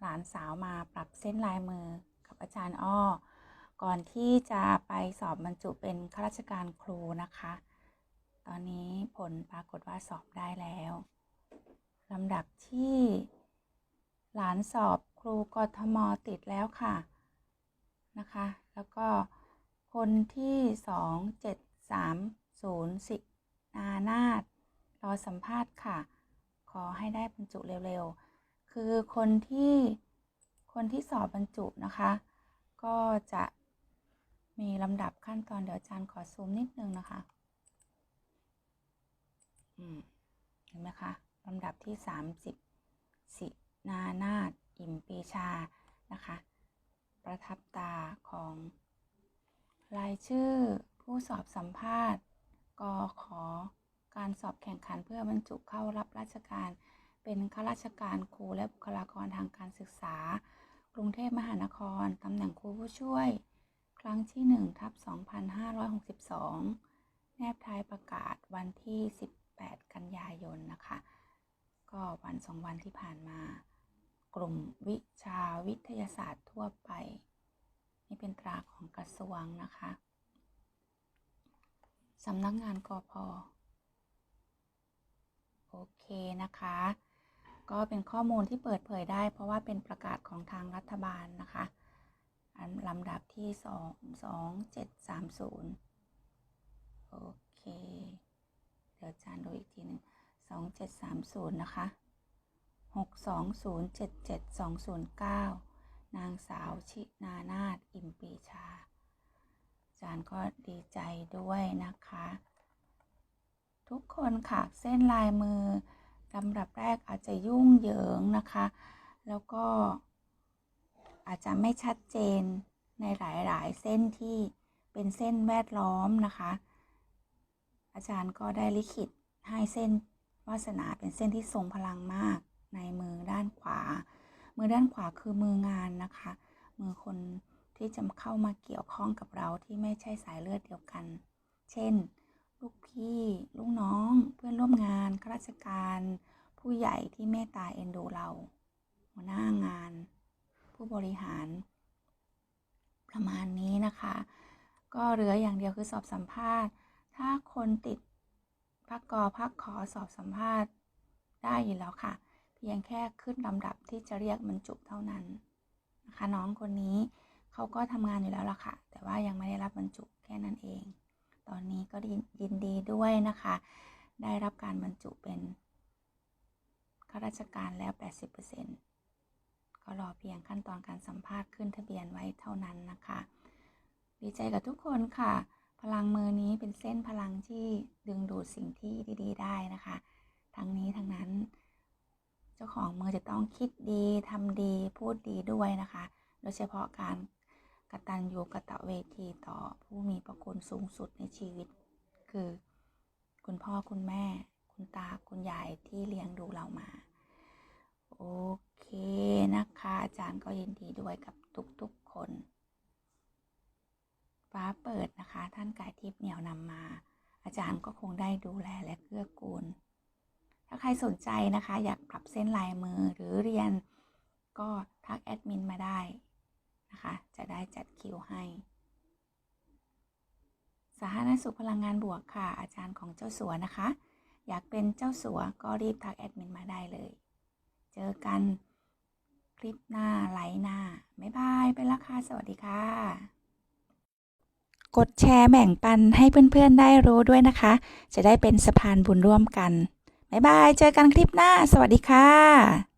หลานสาวมาปรับเส้นลายมือกับอาจารย์อ้อ ก่อนที่จะไปสอบบรรจุเป็นข้าราชการครูนะคะ ตอนนี้ผลปรากฏว่าสอบได้แล้วลำดับที่ หลานสอบครูกทมติดแล้วค่ะนะคะ แล้วก็คนที่สองเจ็ดสามศูนย์สินานาถรอสัมภาษณ์ค่ะ ขอให้ได้บรรจุเร็ว ๆ คือคนที่คนที่สอบบรรจุนะคะ ก็จะมีลำดับขั้นตอนเดี๋ยวอาจารย์ขอซูมนิดนึงนะคะอืมเห็นไหมคะลำดับที่ 30 สินานาถอิ่มปีชานะคะ ประทับตาของรายชื่อผู้สอบสัมภาษณ์กขอการสอบแข่งขันเพื่อบรรจุเข้ารับราชการ เป็นข้าราชการครูและบุคลากรทางการศึกษา กรุงเทพมหานคร ตำแหน่งครูผู้ช่วย ครั้งที่1ทับ2562 แนบท้ายประกาศวันที่ 18 กันยายนนะคะ ก็วันสองวันที่ผ่านมา กลุ่มวิชาวิทยาศาสตร์ทั่วไป นี่เป็นตราของกระทรวงนะคะสำนักงานกพโอเคนะคะ ก็เป็นข้อมูลที่เปิดเผยได้ เพราะว่าเป็นประกาศของทางรัฐบาลนะคะอันลำดับที่สองสองเจ็ดสามศูนย์โอเค เดี๋ยวจารย์ดูอีกทีหนึ่งสองเจ็ดสามศูนย์นะคะหกสองศูนย์เจ็ดเจ็ดสองศูนย์เก้านางสาวชินานาถอิมปีชาจารย์ก็ดีใจด้วยนะคะ ทุกคนค่ะเส้นลายมือ ลำดับแรกอาจจะยุ่งเหยิงนะคะ แล้วก็อาจจะไม่ชัดเจนในหลาย ๆ เส้นที่เป็นเส้นแวดล้อมนะคะ อาจารย์ก็ได้ลิขิตให้เส้นวาสนาเป็นเส้นที่ทรงพลังมากในมือด้านขวา มือด้านขวาคือมืองานนะคะ มือคนที่จะเข้ามาเกี่ยวข้องกับเราที่ไม่ใช่สายเลือดเดียวกัน เช่น ลูกพี่ลูกน้องเพื่อนร่วมงานข้าราชการ ผู้ใหญ่ที่เมตตาเอ็นดูเรา หัวหน้างาน ผู้บริหาร ประมาณนี้นะคะ ก็เหลืออย่างเดียวคือสอบสัมภาษณ์ ถ้าคนติดพักกอพักขอสอบสัมภาษณ์ได้อยู่แล้วค่ะ เพียงแค่ขึ้นลำดับที่จะเรียกบรรจุเท่านั้นนะคะน้องคนนี้เขาก็ทำงานอยู่แล้วล่ะค่ะ แต่ว่ายังไม่ได้รับบรรจุแค่นั้นเอง ตอนนี้ก็ยินดีด้วยนะคะ ได้รับการบรรจุเป็นข้าราชการแล้ว 80%ก็รอเพียงขั้นตอนการสัมภาษณ์ขึ้นทะเบียนไว้เท่านั้นนะคะ ดีใจกับทุกคนค่ะ พลังมือนี้เป็นเส้นพลังที่ดึงดูดสิ่งที่ดีๆ ได้นะคะ ทั้งนี้ทั้งนั้น เจ้าของมือจะต้องคิดดีทำดีพูดดีด้วยนะคะ โดยเฉพาะการ กตัญญูกตเวทีต่อผู้มีพระคุณสูงสุดในชีวิต คือ คุณพ่อคุณแม่ คุณตาคุณยายที่เลี้ยงดูเรามา โอเคนะคะ อาจารย์ก็ยินดีด้วยกับทุกๆคน ฟ้าเปิดนะคะ ท่านกายทิพย์เหนียวนำมา อาจารย์ก็คงได้ดูแลและเกื้อกูล ถ้าใครสนใจนะคะ อยากปรับเส้นลายมือหรือเรียนก็ทักแอดมินมาได้ นะคะ จะได้จัดคิวให้ สาธารณสุขพลังงานบวกค่ะ อาจารย์ของเจ้าสัวนะคะ อยากเป็นเจ้าสัวก็รีบทักแอดมินมาได้เลย เจอกันคลิปหน้าไลฟ์หน้า บ๊ายบาย ไปละค่ะ สวัสดีค่ะ กดแชร์แบ่งปันให้เพื่อนๆได้รู้ด้วยนะคะ จะได้เป็นสะพานบุญร่วมกัน บ๊ายบาย เจอกันคลิปหน้า สวัสดีค่ะ